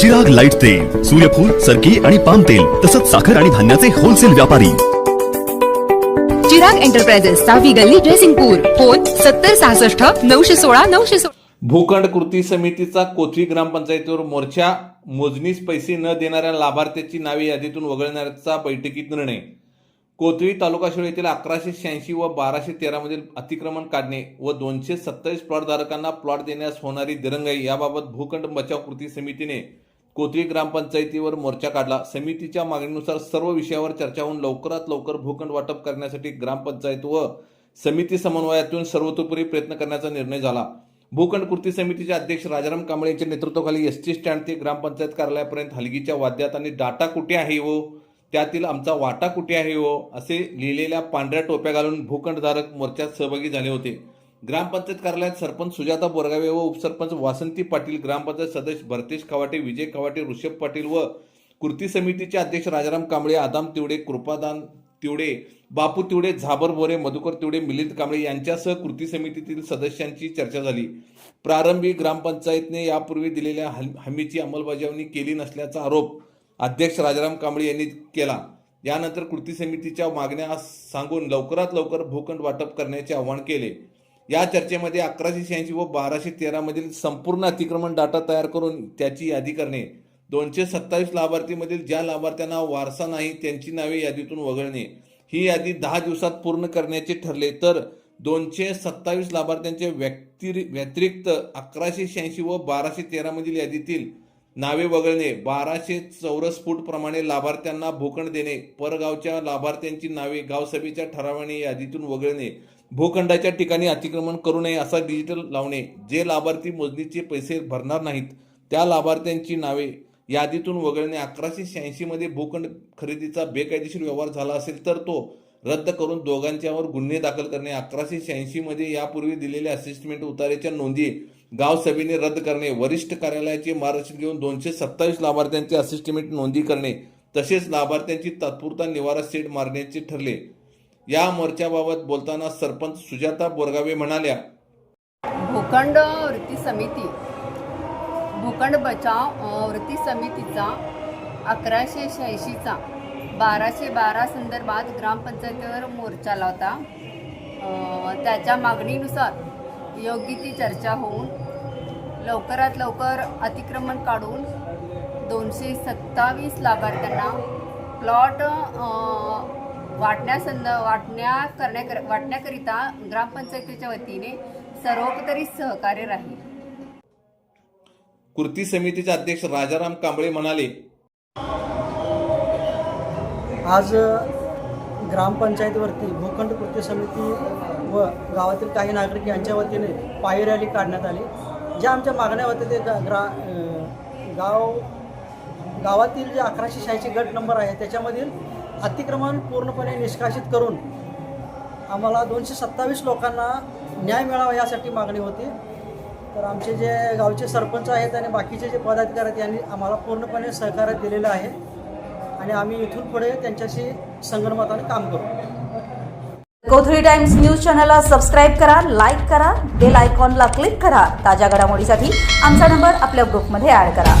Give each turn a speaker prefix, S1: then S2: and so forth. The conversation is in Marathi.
S1: चिराग लाइट तेल सूर्यफूल सरकी आणि पाम तेल तसंच साखर आणि धान्याचे होलसेल व्यापारी.
S2: चिराग एंटरप्राइजेस सहावी गल्ली ड्रेसिंगपूर फोन सत्तर सहासष्ट नऊशे सोळा नऊशे सोळा.
S3: भूखंड कृती समितीचा कोथळी ग्रामपंचायतीवर मोर्चा मोजणीस पैसे न देणाऱ्या लाभार्थ्याची नावे यादीतून वगळण्याचा बैठकीत निर्णय. कोथळी तालुका शिळ येथील अकराशे शहाऐंशी व बाराशे तेरामधील अतिक्रमण काढणे व दोनशे सत्तावीस प्लॉटधारकांना प्लॉट देण्यास होणारी दिरंगाई याबाबत भूखंड बचाव कृती समितीने कोथळी ग्रामपंचायतीवर मोर्चा काढला. समितीच्या मागणीनुसार सर्व विषयावर चर्चा होऊन लवकरात लवकर भूखंड वाटप करण्यासाठी ग्रामपंचायत व समिती समन्वयातून सर्वतोपरी प्रयत्न करण्याचा निर्णय झाला. भूखंड कृती समितीचे अध्यक्ष राजाराम कांबळे यांच्या नेतृत्वाखाली एस टी स्टँड ते ग्रामपंचायत कार्यालयापर्यंत हलगीच्या वाद्यात आणि डाटा कुठे आहे हो? त्यातील आमचा वाटा कुठे आहे हो? असे लिहिलेल्या पांढऱ्या टोप्या घालून भूखंडधारक मोर्चात सहभागी झाले होते. ग्रामपंचायत कार्यालयात सरपंच सुजाता बोरगावे व उपसरपंच वासंती पाटील ग्रामपंचायत सदस्य भरतेश खवाटे विजय खवाटे ऋषभ पाटील व कृती समितीचे अध्यक्ष राजाराम कांबळे आदाम तिवडे कृपादान तिवडे बापू तिवडे झाबर बोरे मधुकर तिवडे मिलिंद कांबळे यांच्यासह कृती समितीतील सदस्यांची चर्चा झाली. प्रारंभी ग्रामपंचायतने यापूर्वी दिलेल्या हमीची अंमलबजावणी केली नसल्याचा आरोप अध्यक्ष राजाराम कांबळे यांनी केला. यानंतर कृती समितीच्या मागण्या सांगून लवकरात लवकर भूखंड वाटप करण्याचे आवाहन केले. या चर्चेमध्ये अकराशे शहाऐंशी व बाराशे तेरामधील संपूर्ण अतिक्रमण डाटा तयार करून त्याची यादी करणे. दोनशे सत्तावीस लाभार्थीमधील ज्या लाभार्थ्यांना वारसा नाही त्यांची नावे यादीतून वगळणे. ही यादी दहा दिवसात पूर्ण करण्याचे ठरले तर दोनशे सत्तावीस लाभार्थ्यांच्या व्यक्तिरि व्यतिरिक्त अकराशे शहाऐंशी व बाराशे तेरामधील यादीतील नावे वगळणे बाराशे चौरस फूट प्रमाणे लाभार्थ्यांना भूखंड देणे परगावच्या लाभार्थ्यांची नावे गावसभेच्या ठरावाने यादीतून वगळणे भूखंडाच्या ठिकाणी अतिक्रमण करू नये असा डिजिटल लावणे जे लाभार्थी मोजणीचे पैसे भरणार नाहीत त्या लाभार्थ्यांची नावे यादीतून वगळणे अकराशे शहाऐंशीमध्ये भूखंड खरेदीचा बेकायदेशीर व्यवहार झाला असेल तर तो रद्द करून दोघांच्यावर गुन्हे दाखल करणे अकराशे शहाऐंशीमध्ये यापूर्वी दिलेल्या असिस्टमेंट उतारेच्या नोंदी गावसभेने रद्द करणे वरिष्ठ कार्यालयाचे मार्गदर्शन घेऊन दोनशे सत्तावीस लाभार्थ्यांचे असिस्टमेंट नोंदी करणे तसेच लाभार्थ्यांची तात्पुरता निवारा सेट मारण्याचे ठरले. या मोर्चाबाबत बोलताना सरपंच सुजाता बोरगावे म्हणाल्या
S4: भूखंड वृत्ती समिती भूखंड बचाव वृत्ती समितीचा अकराशे शहाऐंशीचा बाराशे बारा संदर्भात ग्रामपंचायतीवर मोर्चा लावता. त्याच्या मागणीनुसार योग्य ती चर्चा होऊन लवकरात लवकर अतिक्रमण काढून दोनशे सत्तावीस लाभार्थ्यांना प्लॉट वाटण्यासंद वाटण्या करण्या वाटण्याकरिता ग्रामपंचायतीच्या वतीने सर्वोपरी सहकार्य राहील.
S3: कृती समितीचे अध्यक्ष राजाराम कांबळे म्हणाले
S5: आज ग्रामपंचायतीवरती भूखंड कृती समिती व गावातील काही नागरिक यांच्या वतीने पायी रॅली काढण्यात आली. ज्या आमच्या मागण्या होत्या ते ग्रा गाव गावातील जे अकराशे शहाऐंशी गट नंबर आहे त्याच्यामधील अतिक्रमण पूर्णपणे निष्कासित करून आम्हाला दोनशे सत्तावीस लोकांना न्याय मिळावा यासाठी मागणी होती. तर आमचे जे गावचे सरपंच आहेत आणि बाकीचे जे पदाधिकारी आहेत यांनी आम्हाला पूर्णपणे सहकार्य दिलेलं आहे. आणि आम्ही इथून पुढे त्यांच्याशी संगणमताने काम करू.
S6: कोथळी टाइम्स न्यूज चॅनलला सबस्क्राईब करा लाईक करा बेल आयकॉनला क्लिक करा. ताज्या घडामोडीसाठी आमचा नंबर आपल्या ग्रुपमध्ये ॲड करा.